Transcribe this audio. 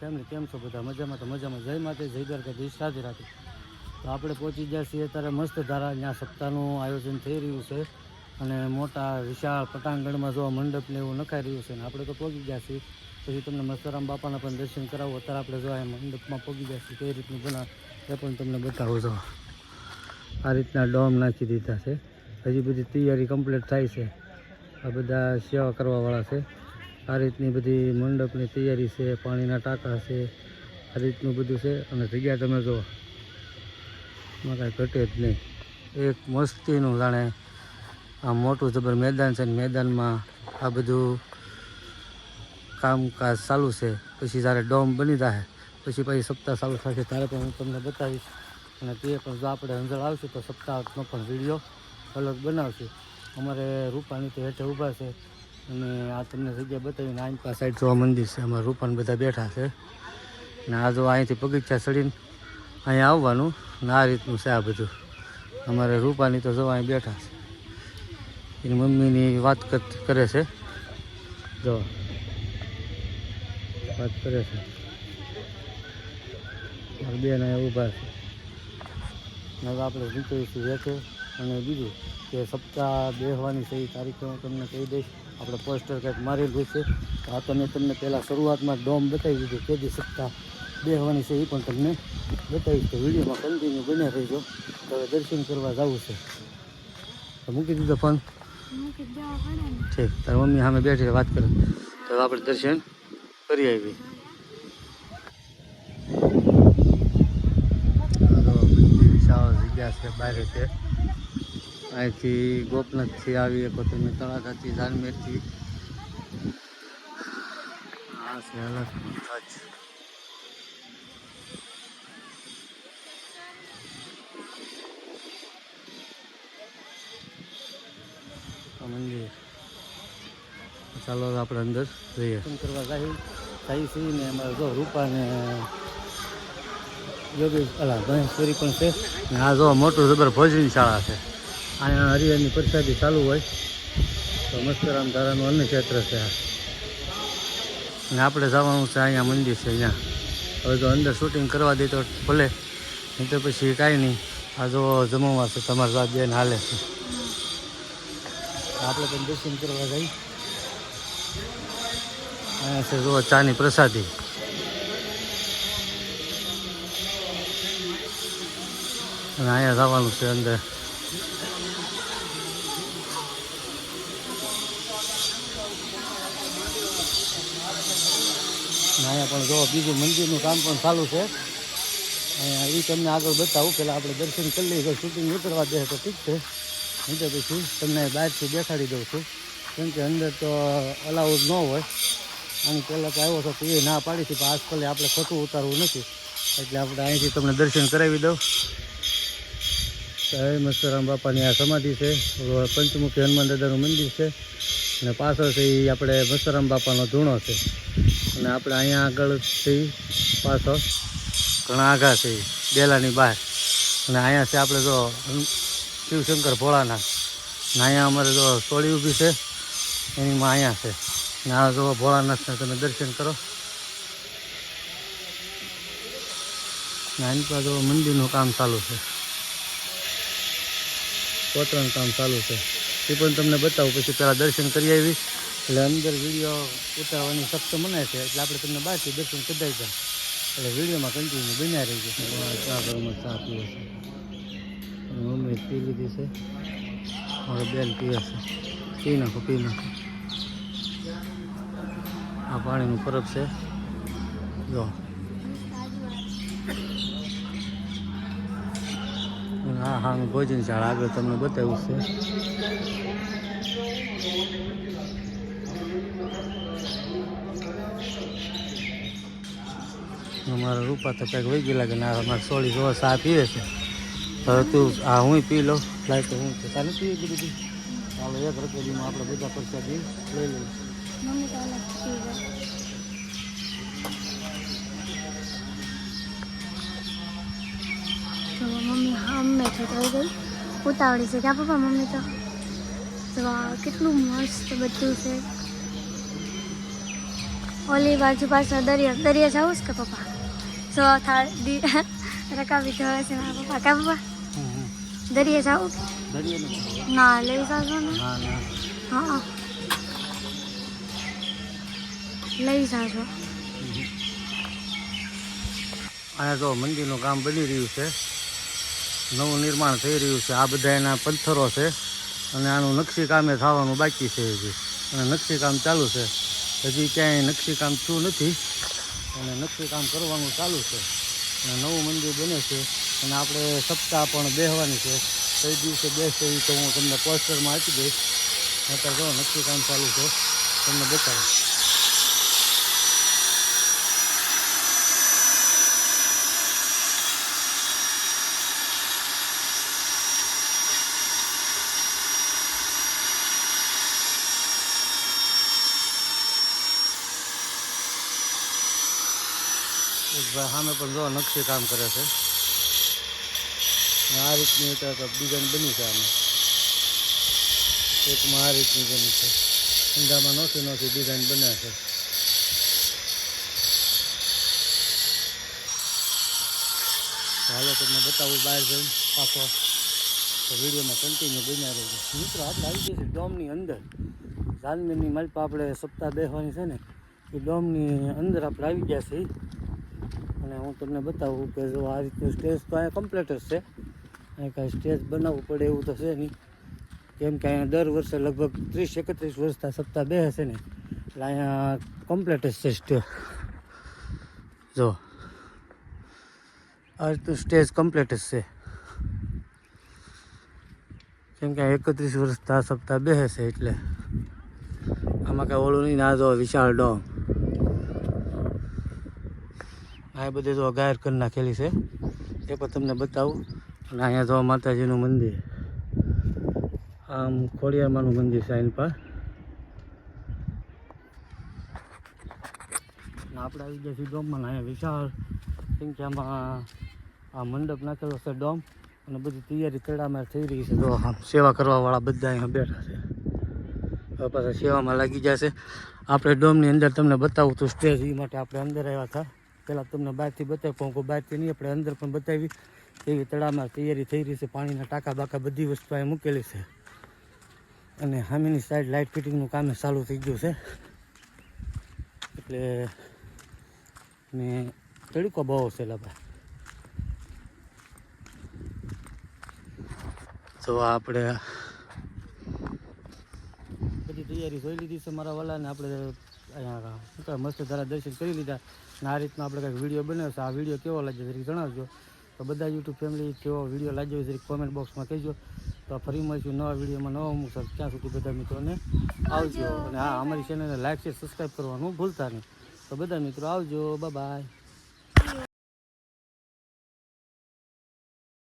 Family કેમ છો બધા? મજામાં તો મજામાં. જય માતે જય દ્વારકાધીશ. સાથે રાખી. તો આપણે પહોંચી ગયા છીએ અત્યારે મસ્ત ધારા. ત્યાં સપ્તાહનું આયોજન થઈ રહ્યું છે અને મોટા વિશાળ પટાંગણમાં જોવા મંડપને એવું નખાઈ રહ્યું છે અને આપણે તો પહોંચી ગયા છીએ. પછી તમને મસ્તરામ બાપાના પણ દર્શન કરાવો. અત્યારે આપણે જોવા મંડપમાં પહોંચી ગયા છીએ. કઈ રીતનું બના એ પણ તમને બતાવું જો આ રીતના ડોમ નાખી દીધા છે. હજી બધી તૈયારી કમ્પ્લીટ થાય છે. આ બધા સેવા કરવાવાળા છે. આ રીતની બધી મંડપની તૈયારી છે, પાણીના ટાંકા છે, આ રીતનું બધું છે. અને જગ્યા તમે જુઓ, એમાં કાંઈ ઘટે જ નહીં. એક મસ્તીનું જાણે આ મોટું જબર મેદાન છે ને મેદાનમાં આ બધું કામકાજ ચાલુ છે. પછી જ્યારે ડોમ બની જાય પછી પછી સપ્તાહ ચાલુ થશે ત્યારે પણ હું તમને બતાવીશ. અને તે પણ જો આપણે અંદર આવશું તો સપ્તાહનો પણ વીડિયો અલગ બનાવશું. અમારે રૂપાની તો હેઠે ઊભા છે. અને આ તમને જગ્યા બતાવીને આઈન પા સાઈડ જોવા મંદિર છે. અમારા રૂપાન બધા બેઠા છે. ને આ જો અહીંથી પગીચા ચડીને અહીંયા આવવાનું ને આ રીતનું છે આ બધું. અમારે રૂપાની તો જો અહીં બેઠા છે. એની મમ્મીની વાત કરે છે. જો. વાત કરે છે. બેન અહીંયા ઊભા છે. હવે આપણે નીકળીશું હેઠે અને બીજું કે સપ્તાહ બેસવાની સહી તારીખે હું તમને કહી દઈશ. આપણે પોસ્ટર કંઈક મારેલું છે. તો આ તો મેં તમને પહેલાં શરૂઆતમાં ડોમ બતાવી દીધું કે સત્તા બેહવાની છે એ પણ તમને બતાવીશ. તો વિડીયોમાં કન્ટિન્યુ બને રહીજો. તો હવે દર્શન કરવા જવું છે. તો મૂકી દીધો ફોન. ઠીક તારી મમ્મી સામે બેઠી છે, વાત કરે. તો આપણે દર્શન કરી આવી જગ્યા છે બહાર છે. અહીંથી ગોપનાથથી આવી શકો તમે તળાજાથી ઝાલમેરથી. આ છે અલગ કચ્છ મંદિર. ચાલો આપણે અંદર જઈએ. કરવા જાય જાય છીએ ને અમારા જો રૂપા ને યોગેશ અલા ગણેશ્વરી પણ છે. ને આ જો મોટું જબર ભોજન શાળા છે. અહીંયા હરિહરની પ્રસાદી ચાલુ હોય તો મસ્તરામ ધારાનું અન્ય ક્ષેત્ર છે ને આપણે જવાનું છે અહીંયા મંદિર છે અહીંયા. હવે જો અંદર શૂટિંગ કરવા દે તો ભલે. નહીં તો પછી કાંઈ નહીં. આ જો જમવા છે, તમારે સાથ બેન હાલે છે. આપણે પણ દર્શન કરવા જઈ અહીંયા છે જો ચાની પ્રસાદી. અને અહીંયા જવાનું છે અંદર. અહીંયા પણ જો બીજું મંદિરનું કામ પણ ચાલુ છે. અહીંયા એ તમને આગળ બતાવું. પહેલાં આપણે દર્શન કરી લઈએ શૂટિંગ ઉતરવા દે તો ઠીક છે. હું તો પછી તમને બહારથી દેખાડી દઉં છું. કેમ કે અંદર તો અલાઉડ ન હોય. અને પહેલાં તો આવ્યો તો એ ના પાડી હતી, પણ આજકાલ આપણે ખોટું ઉતારવું નથી. એટલે આપણે અહીંથી તમને દર્શન કરાવી દઉં. સાહેબ મસ્તરામ બાપાની આ સમાધિ છે. પંચમુખી હનુમાન દાદાનું મંદિર છે. અને પાછળ છે એ આપણે મસ્તરામ બાપાનો ધૂણો છે. અને આપણે અહીંયા આગળથી પાછળ ઘણા આઘા છે બેલાની બહાર. અને અહીંયા છે આપણે જો શિવશંકર ભોળાનાથ. ને અહીંયા અમારે જો સોળી ઊભી છે એનીમાં અહીંયા છે. ને આ જો ભોળાનાથને તમે દર્શન કરો. આની પાસે મંદિરનું કામ ચાલુ છે. કોતરણ કામ ચાલુ છે. એ પણ તમને બતાવું, પછી પહેલાં દર્શન કરી આવી એટલે અંદર વીડિયો ઉતારવાની શક્ત મને છે. એટલે આપણે તમને બહારથી દર્શન છે એટલે વિડીયોમાં કન્ટિન્યુ બન્યા રહી છે ચા ઘરમાં ચા પીવે છે. મમ્મી પી લીધી છે. મારો બેન પીવે છે. પી નાખો પી નાખો. આ પાણીનું પરબ છે. જો. હા હા ભોજન શાળા આગળ તમને બતાવ્યું છે. અમારા રૂપા તો કંઈક વહી ગયેલા કે ના, અમારે સોળી જોવા સા પીવે છે. હવે તું આ હું પી લો. લાય તો હું તારે પીવી એટલી બધી? ચાલો, એક રકેડીમાં આપણે બધા પ્રસાદી લઈ લઈએ. મમ્મી તો અલગ પી તો મમ્મી થઈ ગઈ. ઉતાવળી છે ક્યાં, પપ્પા? મમ્મી તો તો કેટલું મસ્ત બધું છે. ઓલી બાજુ પાછળ દરિયા દરિયા જાવ છે કે પપ્પા? સો થાળ રકાબી ધોળે છે મારા પપ્પા કા પપ્પા દરિયા જાવ ના લઈ જાજો ને હા લઈ જાજો અહીંયા જો મંદિરનું કામ બની રહ્યું છે નવું નિર્માણ થઈ રહ્યું છે આ બધા એના પથ્થરો છે અને આનું નકશી કામે થવાનું બાકી છે હજી અને નકશી કામ ચાલુ છે હજી ક્યાંય નકશી કામ થયું નથી અને નકશી કામ કરવાનું ચાલુ છે. અને નવું મંદિર બને છે. અને આપણે સપ્તાહ પણ બેહવાની છે. કઈ દિવસે બેસશે એ તો હું તમને પોસ્ટરમાં આપી દઈશ. અત્યારે જો નકશી કામ ચાલુ છે. તમને બતાવીશ. સામે પણ જો નકશી કામ કરે છે. આ રીતની એક ડિઝાઇન બની છે આમાં. એકમાં આ રીતની બની છે. ઊંડામાં નોખી નોખી ડિઝાઇન બને છે. હાલો તમને બતાવું બહાર જઈને પાછો. તો વિડીયોમાં કન્ટિન્યુ બન્યા રહેજો. મિત્રો, આપણે આવી જઈએ છે ડોમની અંદર. જાનમીની માલપા આપણે સપ્તાહ બેસવાની છે ને. એ ડોમની અંદર આપણે આવી ગયા છીએ. અને હું તમને બતાવું કે જો આ રીતનું સ્ટેજ તો અહીંયા કમ્પ્લીટ જ છે. અહીં કાંઈ સ્ટેજ બનાવવું પડે એવું તો છે નહીં. કેમ કે અહીંયા દર વર્ષે લગભગ ત્રીસ એકત્રીસ વર્ષના સપ્તાહ બે હશે ને. એટલે અહીંયા કમ્પ્લીટ જ છે સ્ટેજ. જો. આ રીતનું સ્ટેજ કમ્પ્લીટ જ છે. કેમ કે એકત્રીસ વર્ષના સપ્તાહ બે હશે એટલે. આમાં કાંઈ ઓળું નહીં ના જો વિશાળ ડોમ. આ બધી તો ગાયર કરી નાખેલી છે. એ પણ તમને બતાવું. અને અહીંયા જોવા માતાજીનું મંદિર. આમ ખોડિયારમાનું મંદિર છે આની અને આપણે આવી ડોમમાં અહીંયા વિશાળ સંખ્યામાં આ મંડપ નાખેલો છે ડોમ. અને બધી તૈયારી તડામાર થઈ રહી છે. તો આમ સેવા કરવાવાળા બધા અહીંયા બેઠા છે. હવે પાછા સેવામાં લાગી જશે આપણે ડોમની અંદર તમને બતાવું તો સ્ટેજ એ માટે આપણે અંદર આવ્યા હતા. પહેલાં તમને બહારથી બતાવી, પણ કોઈ બહારથી નહીં, આપણે અંદર પણ બતાવી. એવી તળાવમાં તૈયારી થઈ રહી છે, પાણીના ટાંકા બાકા બધી વસ્તુ અહીં મૂકેલી છે. અને સામેની સાઈડ લાઇટ ફિટિંગનું કામ ચાલુ થઈ ગયું છે. એટલે ને તડકો બહુ છે, લાભા. તો આપણે બધી તૈયારી જોઈ લીધી છે, મારા વાલાને આપણે અહીંયા મસ્ત ધારા દર્શન કરી લીધા. અને આ રીતનો આપણે કંઈક વીડિયો બનાવ્યો છે. આ વીડિયો કેવો લાગ્યો જરીક જણાવજો. તો બધા યુટ્યુબ ફેમિલી કેવો વીડિયો લાગ્યો જરીક કોમેન્ટ બોક્સમાં કહેજો. તો ફરી મળીશું નવા વિડીયોમાં, નવા મૂકશે ત્યાં સુધી બધા મિત્રોને આવજો. અને હા, અમારી ચેનલને લાઈક છે સબસ્ક્રાઈબ કરવાનું ભૂલતા નહીં. તો બધા મિત્રો આવજો. બાય